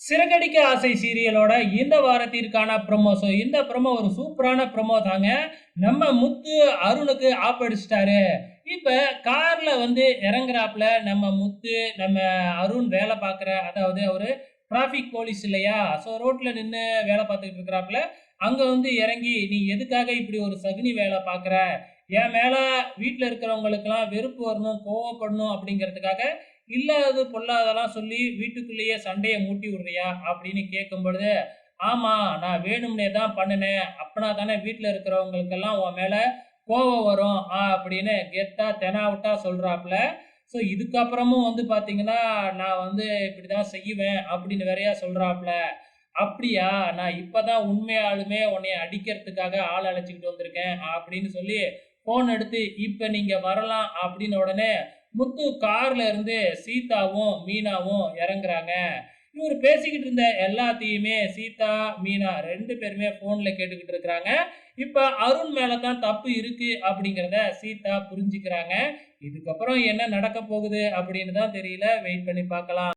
சிறகடிக்க ஆசை சீரியலோட இந்த வாரத்திற்கான ப்ரொமோ ஸோ இந்த ப்ரொமோ ஒரு சூப்பரான ப்ரொமோ தாங்க. நம்ம முத்து அருணுக்கு ஆப் இப்போ காரில் வந்து இறங்குறாப்புல நம்ம முத்து, நம்ம அருண் வேலை பார்க்குற அதாவது அவர் டிராஃபிக் போலீஸ் இல்லையா? ஸோ ரோட்டில் நின்று வேலை பார்த்துக்கிட்டு இருக்கிறாப்புல அங்கே வந்து இறங்கி, "நீ எதுக்காக இப்படி ஒரு சகுனி வேலை பார்க்குற? என் மேல வீட்டில் இருக்கிறவங்களுக்கெல்லாம் வெறுப்பு வரணும், கோவப்படணும் அப்படிங்கிறதுக்காக இல்லாதது பொல்லாததெல்லாம் சொல்லி வீட்டுக்குள்ளேயே சண்டையை மூட்டி விடுறியா?" அப்படின்னு கேட்கும்பொழுது, ஆமாம் நான் வேணும்னே தான் பண்ணினேன் அப்பனா தானே வீட்டில் இருக்கிறவங்களுக்கெல்லாம் உன் மேலே கோவம் வரும்." அப்படின்னு கெத்தா தெனாவிட்டா சொல்கிறாப்புல ஸோ இதுக்கப்புறமும் வந்து பார்த்தீங்கன்னா, "நான் வந்து இப்படி தான் செய்வேன்." அப்படின்னு வேறையா சொல்கிறாப்புல "அப்படியா? நான் இப்போ தான் உண்மையாலுமே உன்னைய அடிக்கிறதுக்காக ஆள் அழைச்சிக்கிட்டு வந்திருக்கேன்." அப்படின்னு சொல்லி ஃபோன் எடுத்து, இப்போ நீங்கள் வரலாம்." அப்படின்ன உடனே முத்து கார்ல இருந்து சீதாவும், மீனாவும் இறங்குறாங்க. இவர் பேசிக்கிட்டு இருந்த எல்லாத்தையுமே சீதா, மீனா ரெண்டு பேருமே ஃபோன்ல கேட்டுக்கிட்டு இருக்கிறாங்க. இப்போ அருண் மேல தான் தப்பு இருக்கு அப்படிங்கிறத சீதா புரிஞ்சுக்கிறாங்க. இதுக்கப்புறம் என்ன நடக்கப் போகுது அப்படின்னு தான் தெரியல. வெயிட் பண்ணி பார்க்கலாம்.